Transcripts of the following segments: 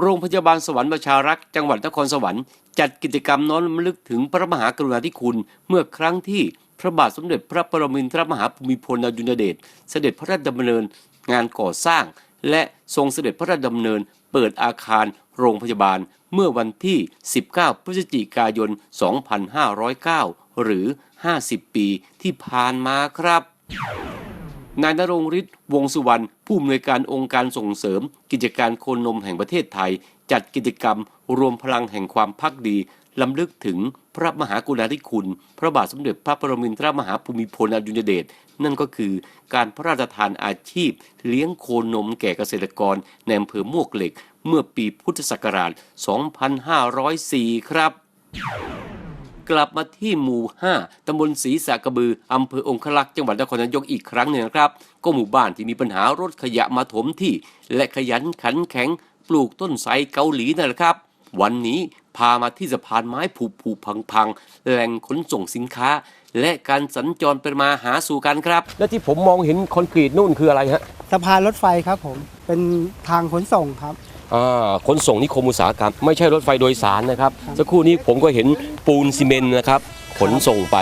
โรงพยาบาลสวรรค์ประชารักษ์จังหวัดนครสวรรค์จัดกิจกรรมน้อมรำลึกถึงพระมหากรุณาธิคุณ เมื่อครั้งที่พระบาทสมเด็จพระปรมินทรมหาภูมิพลอดุลยเดชเสด็จพระราชดำเนินงานก่อสร้าง และทรงเสด็จพระราชดำเนิน เปิดอาคารโรงพยาบาลเมื่อวันที่ 19 พฤศจิกายน 2509 หรือ 50 ปีที่ผ่านมาครับ นายนรงฤทธิ์วงสุวรรณผู้อำนวยการองค์การส่งเสริม กิจการโคนนมแห่งประเทศไทย จัดกิจกรรม รวมพลังแห่งความพักดีลำลึกถึงพระมหากรุณาธิคุณ พระบาทสมเด็จพระปรมินทรมหาภูมิพลอดุลยเดชนั่นก็คือการพระราชทานอาชีพ เลี้ยงโคนมแก่เกษตรกรในอำเภอมวกเหล็ก เมื่อปีพุทธศักราช 2504 ครับ กลับมาที่หมู่ 5ตำบลศรีสะกระบืออำเภอองคลักษ์จังหวัดนครนายกอีกครั้งหนึ่งนะครับ ก็หมู่บ้านที่มีปัญหารถขยะมาถมที่ และขยันขันแข็ง ปลูกต้นไทรเกาหลีนั่นแหละครับ วันนี้พามาที่สะพานไม้ผุผุพังพังๆแหล่งขนส่งสินค้า และการสัญจรไปมาหาสู่กันครับ และที่ผมมองเห็นคอนกรีตนู่นคืออะไรฮะสะพานรถไฟครับผม เป็นทางขนส่งครับ อ่าขนส่งนิคมอุตสาหกรรมไม่ใช่รถไฟโดยสารนะครับ สักครู่นี้ผมก็เห็นปูนซีเมนต์นะครับขนส่งไป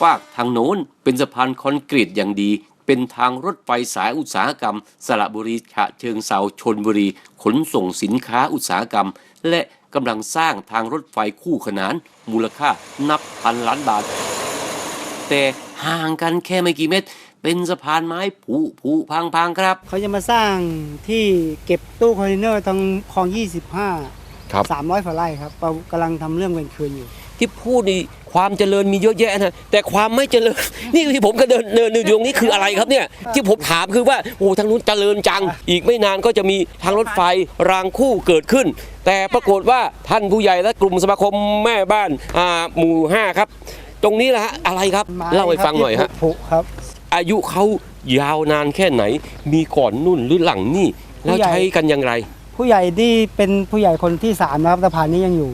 ฝากทางโน้นเป็นสะพานคอนกรีตอย่างดี เป็นทางรถไฟสายอุตสาหกรรม สระบุรีฉะเชิงเซาชนบุรี ขนส่งสินค้าอุตสาหกรรม และกำลังสร้างทางรถไฟคู่ขนาน มูลค่านับพันล้านบาท แต่ห่างกันแค่ไม่กี่เมตร เป็นสะพานไม้ผุผุพังพังๆครับ เขาจะมาสร้างที่เก็บตู้คอนเทนเนอร์ตรงคลอง 25 ครับ 300ฝ่าไร่ครับเรากำลังทำเรื่องเวรคืนอยู่ ที่พูดนี่ความเจริญมีเยอะแยะนะแต่ความไม่เจริญ นี่ที่ผมก็เดินเดินอยู่ตรงนี้คืออะไรครับเนี่ย ที่ผมถามคือว่าโอ้ทางนู้นเจริญจัง อีกไม่นานก็จะมีทางรถไฟรางคู่เกิดขึ้น แต่ปรากฏว่าท่านผู้ใหญ่และกลุ่มสมาคมแม่บ้านอ่าหมู่ห้าครับ ตรงนี้แหละฮะอะไรครับไม้เล่าให้ฟังหน่อยครัฮะบที่ผุครับ อายุเขายาวนานแค่ไหน มีก่อนนุ่นหรือหลังนี่ แล้วผู้ใหญ่ใช้กันอย่างไร ผู้ใหญ่ที่เป็นผู้ใหญ่คนที่3นะครับสะพานนี้ยังอยู่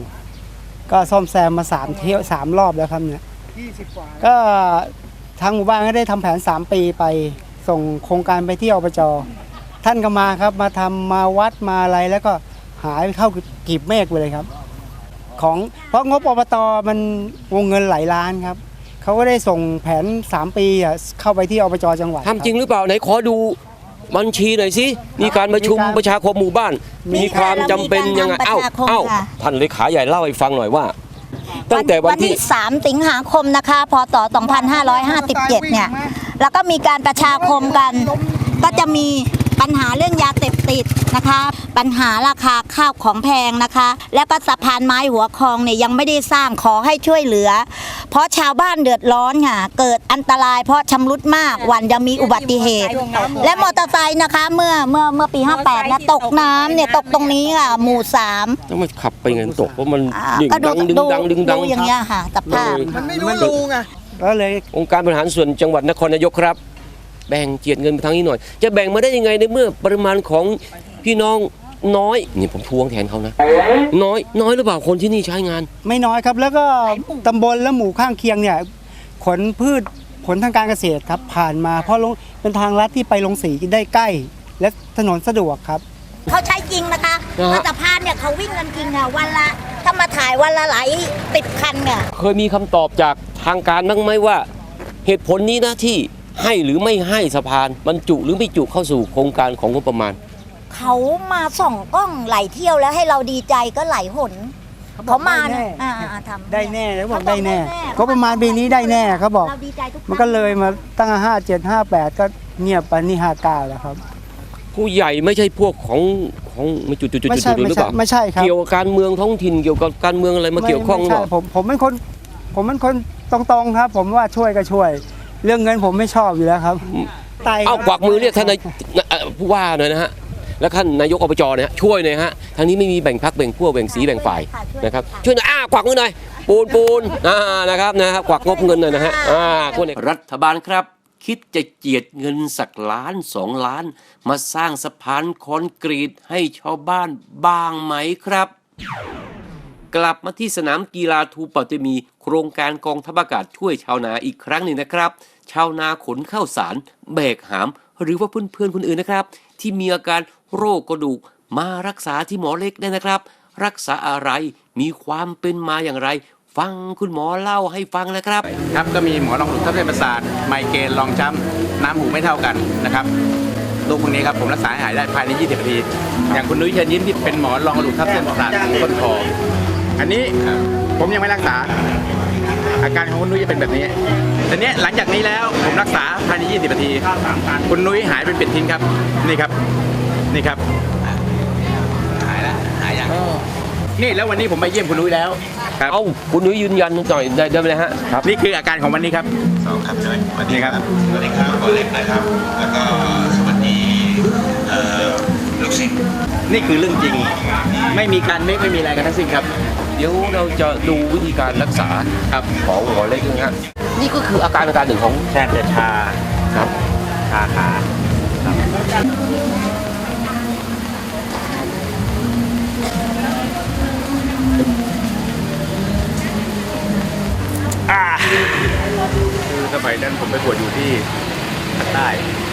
ก็ซ่อมแซมมา3เที่ยวสามรอบแล้วครับเนี่ยก็ทางหมู่บ้านก็ได้ทำแผน 3 ปีไปส่งโครงการไปที่อบจท่านก็มาครับมาทำมาวัดมาอะไรแล้วก็หายไปเข้ากีบเมฆไปเลยครับ ของเพราะงบอบตมันวงเงินหลายล้านครับ เขาก็ได้ส่งแผน 3 ปีอะเข้าไปที่อบจจังหวัดคทำบจริงหรือเปล่าไหนขอดูบัญชีหน่อยสิมีการประชุมมีการประชาคมหมู่บ้าน มีมีความจำเป็นยังไงมีการทำเอ้าประชาคมเอ้าค่ะท่านเลขาใหญ่เล่าให้ฟังหน่อยว่าตั้งแต่วันที่ 3 สิงหาคมนะคะพศ2557 เนี่ย แล้วก็มีการประชาคมกัน ก็จะมีปัญหาเรื่องยาเสพ ติดนะคะ ปัญหาราคาข้าวของแพงนะคะ แล้วก็สะพานไม้หัวคลองเนี่ยยังไม่ได้สร้างขอให้ช่วยเหลือ เพราะชาวบ้านเดือดร้อนค่ะเกิดอันตรายเพราะชำรุดมากวันจะมีอุบัติเหตุ และมอเตอร์ไซค์นะคะเมื่อเมื่อเมื่อปี 58นะตกน้ำเนี่ยตกตรงนี้ค่ะหมู่สามต้องมาขับไปเงินตกเพราะมันอ่าดึงก็ดูดังดึงดูดังดึงดังดูอย่างเงี้ยค่ะสภาพ มันไม่รู้รูไง ก็เลย องค์การบริหารส่วนจังหวัดนครนายกครับ แบ่งเจียดเงินไปทางนี้หน่อย จะแบ่งมาได้ยังไงในเมื่อปริมาณของพี่น้องน้อยนี่ผมทวงแทนเขานะ น้อยน้อยหรือเปล่าคนที่นี่ใช้งาน ไม่น้อยครับ แล้วก็ตำบลและหมู่ข้างเคียงเนี่ยขนพืชผลทางการเกษตรครับ ผ่านมาเพราะลงเป็นทางลัดที่ไปลงสีได้ใกล้ และถนนสะดวกครับเขาใช้จริงนะคะนะฮะสะพานเนี่ยเขาวิ่งกันจริงค่ะวันละถ้ามาถ่ายวันละหลายติดคันเนี่ยเคยมีคำตอบจากทางการบ้างไหมว่า เหตุผลนี้นะที่ ให้หรือไม่ให้สะพานบรรจุหรือไม่จุเข้าสู่โครงการของงบประมาณ เขามาส่องกล้องไหลเที่ยวแล้วให้เราดีใจก็ไหลหนเขามาได้เนี่ยแน่อ่าๆทำได้แน่แล้วบอกเขาบอกได้แน่ได้แน่ก็ประมาณปีนี้ได้แน่เขาบอก เราดีใจทุกครั้งมันก็เลยมาตั้งห้าเจ็ดห้าแปดก็เงียบไปนี่ห้าเก้าแล้วครับ ผู้ใหญ่ไม่ใช่พวกของของไม่จุดจุดจุดไม่จุดใช่หรืไม่อเปใช่ล่าไม่ใช่ครับเกี่ยวกับการเมืองท้องถิ่นเกี่ยวกับการเมืองอะไรมาเกี่ยวข้องหรือไม่เปใช่ล่าผมผมเป็นคน ผมเป็นคนตรงๆครับ ผมว่าช่วยก็ช่วย เรื่องเงินผมไม่ชอบอยู่แล้วครับไตเอากวักมือเรียกท่านนายเอ่อผู้ว่าหน่อยนะฮะแล้วท่านนายกอบจเนี่ยฮะช่วยหน่อยฮะทางนี้ไม่มีแบ่งพักแบ่งพวกแบ่งสีแบ่งฝ่ายนะครับช่วยหน่อยอ่ากวักมือหน่อยปูนปูนอ่านะครับนะครับกวักงบเงินหน่อยนะฮะอ่าคนรัฐบาลครับ คิดจะเจียดเงินสักล้านสองล้าน มาสร้างสะพานคอนกรีตให้ชาวบ้านบ้างไหมครับ กลับมาที่สนามกีฬาทูปะจะมี โครงการกองทัพอากาศช่วยชาวนาอีกครั้งหนึ่งนะครับ ชาวนาขนข้าวสาร แบกหาม หรือว่าเพื่อนๆคนอื่นนะครับ ที่มีอาการโรคกระดูกมารักษาที่หมอเล็กได้นะครับ รักษาอะไรมีความเป็นมาอย่างไร ฟังคุณหมอเล่าให้ฟังนะครับ ครับก็มีหมอรองหูทับเส้นประสาทไมเกรนรองช้ำน้ำหูไม่เท่ากันนะครับโรคพวกนี้ครับผมรักษาให้หายได้ภายใน 20 นาที อย่างคุณนุ้ยเชิญยิ้มที่เป็นหมอรองกระดูกทับเส้นประสาทต้นคอ อันนี้ผมยังไม่รักษา อาการของคุณนุ้ยจะเป็นแบบนี้แต่เนี้ยหลังจากนี้แล้วผมรักษาภายใน 20นาที คุณนุ้ยหายเป็นเป็ดทิ้งครับ นี่ครับ นี่ครับ หายแล้วหายยังนี่แล้ววันนี้ผมไปเยี่ยมคุณนุ้ยแล้วครับเอ้าคุณนุ้ยยืนยันหน่อยได้ได้ไหมฮะครับนี่คืออาการของวันนี้ครับสองครับสวัสดีนี่ครับสวัสดีครับหมอเล็กนะครับ แล้วก็สวัสดีเอ่อลูกศิษย์นี่คือเรื่องจริง ไม่มีการเมคไม่มีอะไรกันทั้งสิ้นครับ เดี๋ยวเราจะดูวิธีการรักษาครับของหมอเล็กนะฮะนี่ก็คืออาการอาการหนึ่งของแทนจะชาครับชาขาอ่าคือสมัยนั้นผมไปบวชอยู่ที่ภาคใต้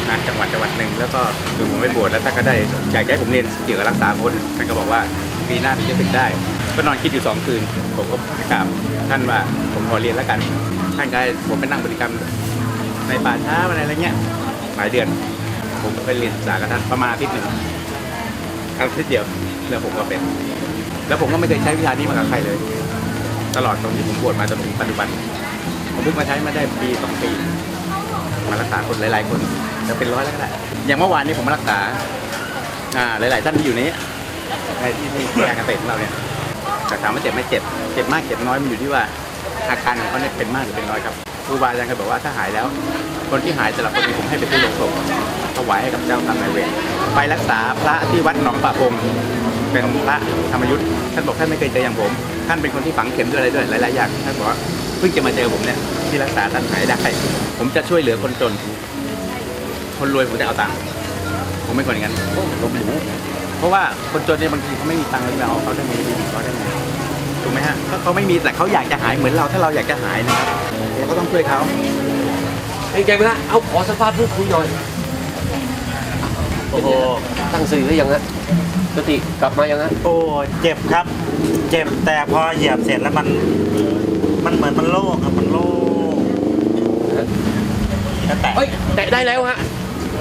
นะจังหวัดจังหวัดหนึ่งแล้วก็คือผมไปบวชแล้วท่านก็ได้อยากจะให้ผมเรียนเกี่ยวกับรักษาคนท่านก็บอกว่าปีหน้าถึงจะถึงได้ ก็นอนคิดอยู่สองคืน ผมก็กราบท่านว่าผมขอเรียนแล้วกัน ท่านก็ผมไปนั่งบริกรรมในป่าช้าอะไรเงี้ยหลายเดือน ผมก็ไปเรียนศึกษากับท่านประมาณอาทิตย์หนึ่งอาทิตย์เดียวแล้วผมก็เป็น แล้วผมก็ไม่เคยใช้วิชานี้มากับใครเลย ตลอดตรงที่ผมบวชมาจนถึงปัจจุบัน ผมเพิ่งมาใช้มาได้ปีสองปี มารักษาคนหลายๆคนจะเป็นร้อยแล้วก็ได้อย่างเมื่อวานนี้ผมมารักษา อ่าหลาย ๆ ท่านที่อยู่นี้ในที่ที่การเกษตรของเราเนี่ย แต่ถามว่าเจ็บไหม่เจ็บ เจ็บมากเจ็บน้อยมันอยู่ที่ว่าอาการของเขาเนี่ยเป็นมากหรือเป็นน้อยครับครูบาอาจารย์เคยบอกว่าถ้าหายแล้ว คนที่หายแต่ละคนผมให้ไปที่โรงศพถวายให้กับเจ้ากรรมนายเวรไปรักษาพระที่วัดหนองป่าพงเป็นพระธรรมยุทธ์ท่านบอกท่านไม่เคยเจออย่างผม ท่านเป็นคนที่ฝังเข็มด้วยอะไรด้วยหลายๆอย่างท่านบอกว่าเพิ่งจะมาเจอผมเนี่ยที่รักษาท่านหายได้ผมจะช่วยเหลือคนจน คนรวยผมจะเอาตังค์ผมไม่คนอย่างนั้นลบหลู่ เพราะว่าคนจนเนี่ยบางทีเขาไม่มีตังค์เลยเราเอาเขาได้ไงดีเขาได้ไงถูกไหมฮะก็เขาไม่มีแต่เขาอยากจะหายเหมือนเราถ้าเราอยากจะหายนะครับเราก็ต้องช่วยเขาไอ้ใจไหมฮะเอาขอสัมภาษณ์พูดคุยหน่อยโอ้โหตั้งสติได้ยังฮะสติกลับมายังฮะโอ้เจ็บครับ เจ็บแต่พอเหยียบเสร็จแล้วมัน มันเหมือนมันโล่งครับมันโล่งแล้วแตะเฮ้ยแตะได้แล้วฮะ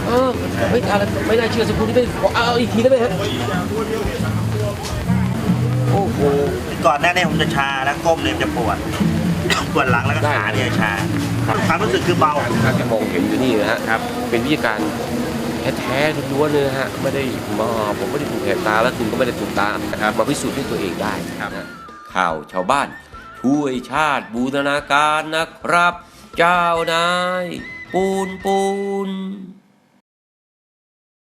เออไม่อะไรไม่น่าเชื่อสักครู่นี้ไม่ขอเอาเอาอีกทีได้ไหมฮะโอ้โหก่อนหน้านี้ผมจะชาแล้วก้มเนี่ยจะปวดปวดหลังแล้วก็ได้ขาเนี่ยชาครับความรู้สึกคือเบาท่านที่มองเห็นอยู่นี่นะฮะครับ เป็นวิธีการแท้ๆล้วนๆเลยนะฮะไม่ได้มาผมไม่ได้ถูกแหกตาแล้วคุณก็ไม่ได้ถูกตานะครับมาพิสูจน์ด้วยตัวเองได้ครับนะข่าวชาวบ้าน ช่วยชาติบูรณาการนะครับ เจ้านาย ปูนปูน